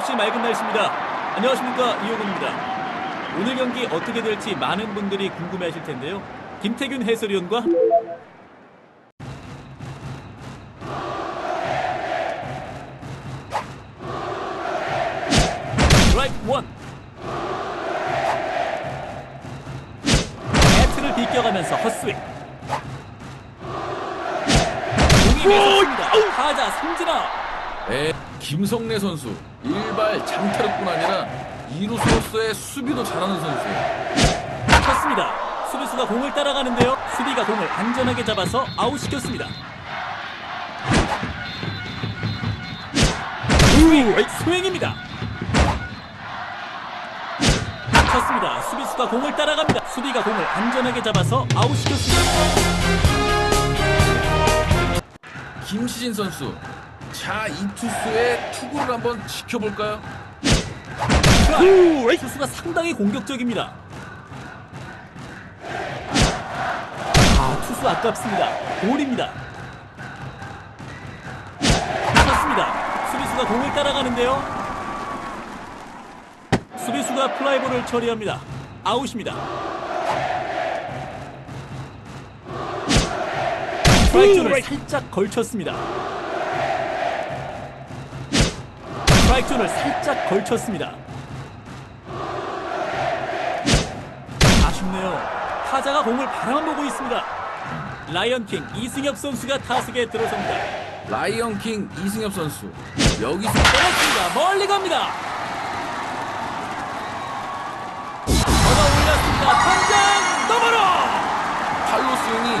없이 맑은 날씨입니다. 안녕하십니까 이호근입니다. 오늘 경기 어떻게 될지 많은 분들이 궁금해하실 텐데요. 김태균 해설위원과 스트라이크 원 배트를 비껴가면서 헛스윙 공이 매섭습니다. 타자 삼진아 에, 김성래 선수 일발 장타력뿐 아니라 이루수로서의 수비도 잘하는 선수예요. 쳤습니다. 수비수가 공을 따라가는데요. 수비가 공을 안전하게 잡아서 아웃시켰습니다. 스윙, 스윙입니다. 쳤습니다. 수비수가 공을 따라갑니다. 수비가 공을 안전하게 잡아서 아웃시켰습니다. 김시진 선수, 자 이 투수의 투구를 한번 지켜볼까요? 스트라이크. 투수가 상당히 공격적입니다. 아, 투수 아깝습니다. 볼입니다. 쳤습니다. 수비수가 공을 따라가는데요. 수비수가 플라이볼을 처리합니다. 아웃입니다. 스트라이크 존을 살짝 걸쳤습니다. 스트라이크 존을 살짝 걸쳤습니다. 아쉽네요. 타자가 공을 바라보고 있습니다. 라이언킹 이승엽 선수가 타석에 들어섭니다. 라이언킹 이승엽 선수 여기서 떨어집니다. 멀리 갑니다. 전화 올렸습니다. 당장 넘어로! 팔로 스윙이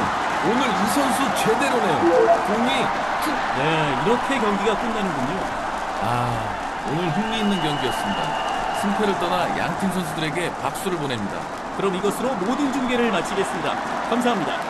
오늘 이 선수 제대로네요. 공이 툭. 네, 이렇게 경기가 끝나는군요. 아 오늘 흥미 있는 경기였습니다. 승패를 떠나 양팀 선수들에게 박수를 보냅니다. 그럼 이것으로 모든 중계를 마치겠습니다. 감사합니다.